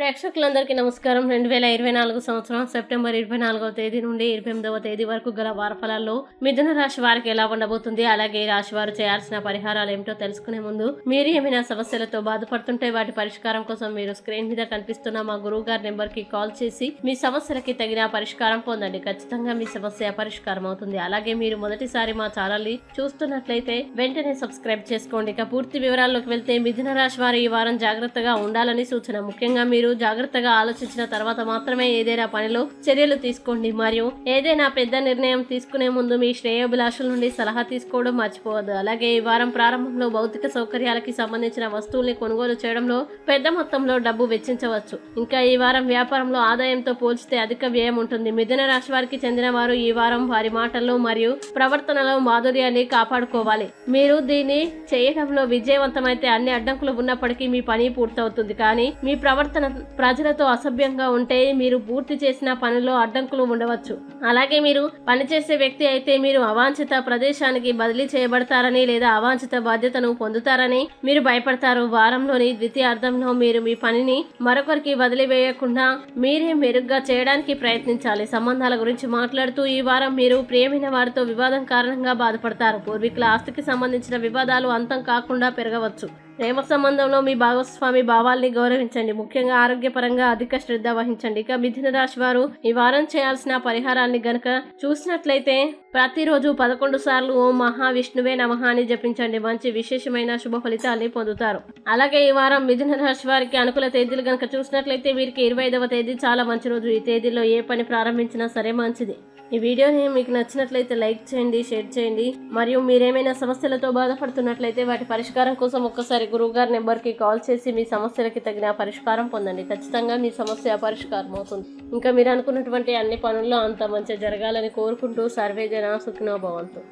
ప్రేక్షకులందరికీ నమస్కారం. రెండు వేల ఇరవై నాలుగు సంవత్సరం సెప్టెంబర్ ఇరవై నాలుగవ తేదీ నుండి ఇరవై ఎనిమిదవ తేదీ వరకు గల వారఫలాల్లో మిథున రాశి వారికి ఎలా ఉండబోతుంది అలాగే ఈ రాశి వారు చేయాల్సిన పరిహారాలు ఏమిటో తెలుసుకునే ముందు మీరు ఏమైనా సమస్యలతో బాధపడుతుంటే వాటి పరిష్కారం కోసం మీరు స్క్రీన్ మీద కనిపిస్తున్న మా గురువు గారి నెంబర్కి కాల్ చేసి మీ సమస్యలకి తగిన పరిష్కారం పొందండి. ఖచ్చితంగా మీ సమస్య పరిష్కారం అవుతుంది. అలాగే మీరు మొదటిసారి మా ఛానల్ని చూస్తున్నట్లయితే వెంటనే సబ్స్క్రైబ్ చేసుకోండి. ఇక పూర్తి వివరాల్లోకి వెళ్తే మిథున రాశి వారు ఈ వారం జాగ్రత్తగా ఉండాలని సూచన. ముఖ్యంగా మీరు జాగ్రత్తగా ఆలోచించిన తర్వాత మాత్రమే ఏదైనా పనిలో చర్యలు తీసుకోండి. మరియు ఏదైనా పెద్ద నిర్ణయం తీసుకునే ముందు మీ శ్రేయోభిలాషుల నుండి సలహా తీసుకోవడం మర్చిపోవద్దు. అలాగే ఈ వారం ప్రారంభంలో భౌతిక సౌకర్యాలకి సంబంధించిన వస్తువుల్ని కొనుగోలు చేయడంలో పెద్ద మొత్తంలో డబ్బు వెచ్చించవచ్చు. ఇంకా ఈ వారం వ్యాపారంలో ఆదాయంతో పోల్చితే అధిక వ్యయం ఉంటుంది. మిథున రాశి వారికి చెందిన వారు ఈ వారం వారి మాటల్లో మరియు ప్రవర్తనలో మాధుర్యాన్ని కాపాడుకోవాలి. మీరు దీన్ని చేయడంలో విజయవంతమైతే అన్ని అడ్డంకులు ఉన్నప్పటికీ మీ పని పూర్తవుతుంది. కానీ మీ ప్రవర్తన ప్రజలతో అసభ్యంగా ఉంటే మీరు పూర్తి చేసిన పనిలో అడ్డంకులు ఉండవచ్చు. అలాగే మీరు పనిచేసే వ్యక్తి అయితే మీరు అవాంఛిత ప్రదేశానికి బదిలీ చేయబడతారని లేదా అవాంఛిత బాధ్యతను పొందుతారని మీరు భయపడతారు. వారంలోని ద్వితీయార్థంలో మీరు మీ పనిని మరొకరికి వదిలివేయకుండా మీరే మెరుగ్గా చేయడానికి ప్రయత్నించాలి. సంబంధాల గురించి మాట్లాడుతూ ఈ వారం మీరు ప్రియమైన వారితో వివాదం కారణంగా బాధపడతారు. పూర్వీకుల ఆస్తికి సంబంధించిన వివాదాలు అంతం కాకుండా పెరగవచ్చు. ప్రేమ సంబంధంలో మీ భాగస్వామి భావాల్ని గౌరవించండి. ముఖ్యంగా ఆరోగ్యపరంగా అధిక శ్రద్ధ వహించండి. ఇక మిథున రాశి వారు ఈ వారం చేయాల్సిన పరిహారాన్ని గనక చూసినట్లయితే ప్రతిరోజు పదకొండు సార్లు ఓం మహావిష్ణువే నమః అని జపించండి. మంచి విశేషమైన శుభ ఫలితాల్ని పొందుతారు. అలాగే ఈ వారం మిథున రాశి వారికి అనుకూల తేదీలు కనుక చూసినట్లయితే వీరికి ఇరవై ఐదవ తేదీ చాలా మంచి రోజు. ఈ తేదీలో ఏ పని ప్రారంభించినా సరే మంచిది. ఈ వీడియోని మీకు నచ్చినట్లయితే లైక్ చేయండి షేర్ చేయండి. మరియు మీరేమైనా సమస్యలతో బాధపడుతున్నట్లయితే వాటి పరిష్కారం కోసం ఒక్కసారి గురువుగారి నెంబర్కి కాల్ చేసి మీ సమస్యలకి తగిన పరిష్కారం పొందండి. ఖచ్చితంగా మీ సమస్య పరిష్కారం అవుతుంది. ఇంకా మీరు అనుకున్నటువంటి అన్ని పనుల్లో అంత మంచిగా జరగాలని కోరుకుంటూ సర్వే liderança do Kinobolto.